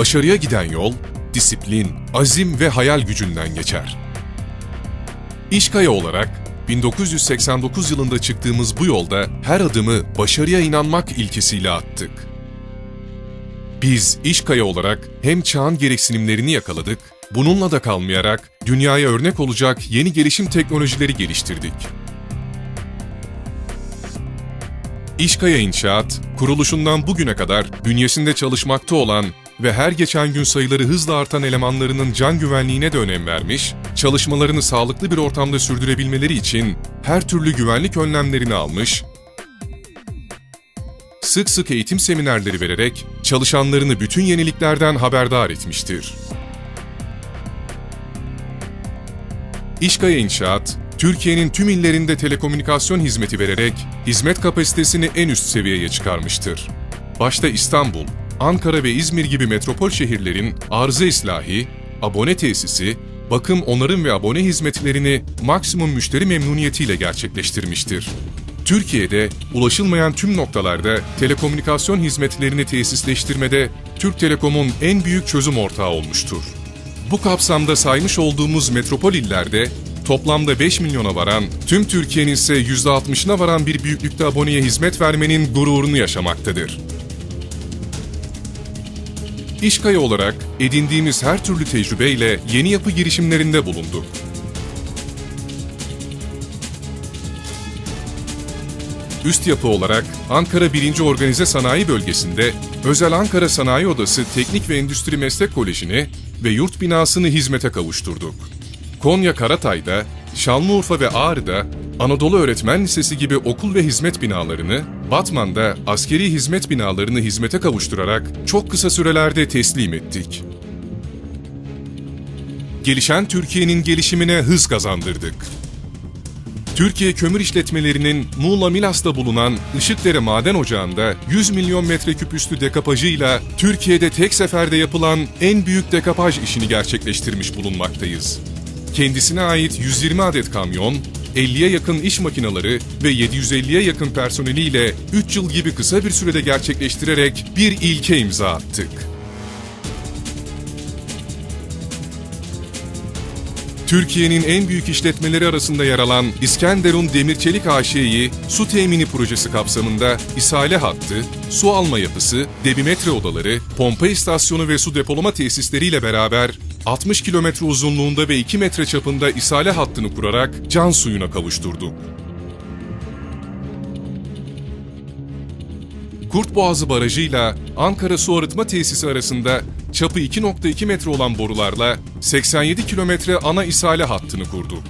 Başarıya giden yol, disiplin, azim ve hayal gücünden geçer. İşkaya olarak 1989 yılında çıktığımız bu yolda her adımı başarıya inanmak ilkesiyle attık. Biz İşkaya olarak hem çağın gereksinimlerini yakaladık, bununla da kalmayarak dünyaya örnek olacak yeni gelişim teknolojileri geliştirdik. İşkaya İnşaat, kuruluşundan bugüne kadar bünyesinde çalışmakta olan ve her geçen gün sayıları hızla artan elemanlarının can güvenliğine de önem vermiş, çalışmalarını sağlıklı bir ortamda sürdürebilmeleri için her türlü güvenlik önlemlerini almış, sık sık eğitim seminerleri vererek çalışanlarını bütün yeniliklerden haberdar etmiştir. İşkaya İnşaat, Türkiye'nin tüm illerinde telekomünikasyon hizmeti vererek hizmet kapasitesini en üst seviyeye çıkarmıştır. Başta İstanbul, Ankara ve İzmir gibi metropol şehirlerin arıza islahi, abone tesisi, bakım, onarım ve abone hizmetlerini maksimum müşteri memnuniyetiyle gerçekleştirmiştir. Türkiye'de ulaşılmayan tüm noktalarda telekomünikasyon hizmetlerini tesisleştirmede Türk Telekom'un en büyük çözüm ortağı olmuştur. Bu kapsamda saymış olduğumuz metropol illerde toplamda 5 milyona varan, tüm Türkiye'nin ise %60'ına varan bir büyüklükte aboneye hizmet vermenin gururunu yaşamaktadır. İşkaya olarak edindiğimiz her türlü tecrübeyle yeni yapı girişimlerinde bulunduk. Üst yapı olarak Ankara 1. Organize Sanayi Bölgesi'nde Özel Ankara Sanayi Odası Teknik ve Endüstri Meslek Koleji'ni ve yurt binasını hizmete kavuşturduk. Konya Karatay'da, Şanlıurfa ve Ağrı'da Anadolu Öğretmen Lisesi gibi okul ve hizmet binalarını, Batman'da askeri hizmet binalarını hizmete kavuşturarak çok kısa sürelerde teslim ettik. Gelişen Türkiye'nin gelişimine hız kazandırdık. Türkiye Kömür İşletmelerinin Muğla Milas'ta bulunan Işıkdere Maden Ocağı'nda 100 milyon metreküp üstü dekapajıyla Türkiye'de tek seferde yapılan en büyük dekapaj işini gerçekleştirmiş bulunmaktayız. Kendisine ait 120 adet kamyon, 50'ye yakın iş makineleri ve 750'ye yakın personeliyle 3 yıl gibi kısa bir sürede gerçekleştirerek bir ilke imza attık. Türkiye'nin en büyük işletmeleri arasında yer alan İskenderun Demirçelik AŞ'yi su temini projesi kapsamında isale hattı, su alma yapısı, debimetre odaları, pompa istasyonu ve su depolama tesisleriyle beraber 60 kilometre uzunluğunda ve 2 metre çapında isale hattını kurarak can suyuna kavuşturduk. Kurtboğazı Barajı'yla Ankara Su Arıtma Tesisi arasında çapı 2.2 metre olan borularla 87 kilometre ana isale hattını kurduk.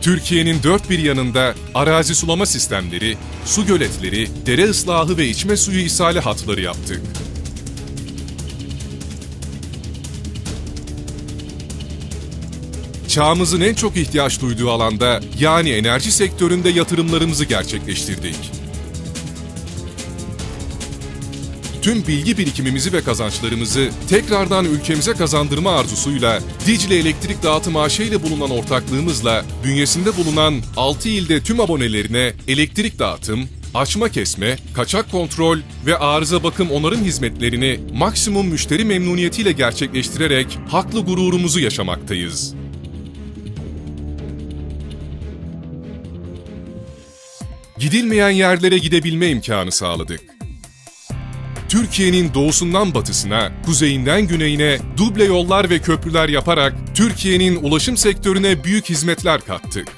Türkiye'nin dört bir yanında arazi sulama sistemleri, su göletleri, dere ıslahı ve içme suyu isale hatları yaptık. Çağımızın en çok ihtiyaç duyduğu alanda yani enerji sektöründe yatırımlarımızı gerçekleştirdik. Tüm bilgi birikimimizi ve kazançlarımızı tekrardan ülkemize kazandırma arzusuyla Dicle Elektrik Dağıtım AŞ ile bulunan ortaklığımızla bünyesinde bulunan 6 ilde tüm abonelerine elektrik dağıtım, açma kesme, kaçak kontrol ve arıza bakım onarım hizmetlerini maksimum müşteri memnuniyetiyle gerçekleştirerek haklı gururumuzu yaşamaktayız. Gidilmeyen yerlere gidebilme imkanı sağladık. Türkiye'nin doğusundan batısına, kuzeyinden güneyine duble yollar ve köprüler yaparak Türkiye'nin ulaşım sektörüne büyük hizmetler kattık.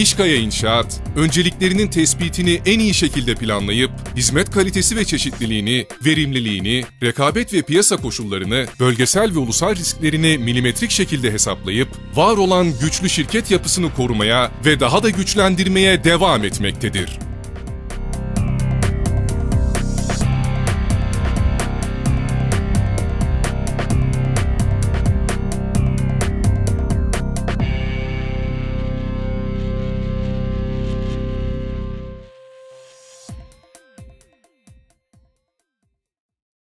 İşkaya İnşaat, önceliklerinin tespitini en iyi şekilde planlayıp, hizmet kalitesi ve çeşitliliğini, verimliliğini, rekabet ve piyasa koşullarını, bölgesel ve ulusal risklerini milimetrik şekilde hesaplayıp, var olan güçlü şirket yapısını korumaya ve daha da güçlendirmeye devam etmektedir.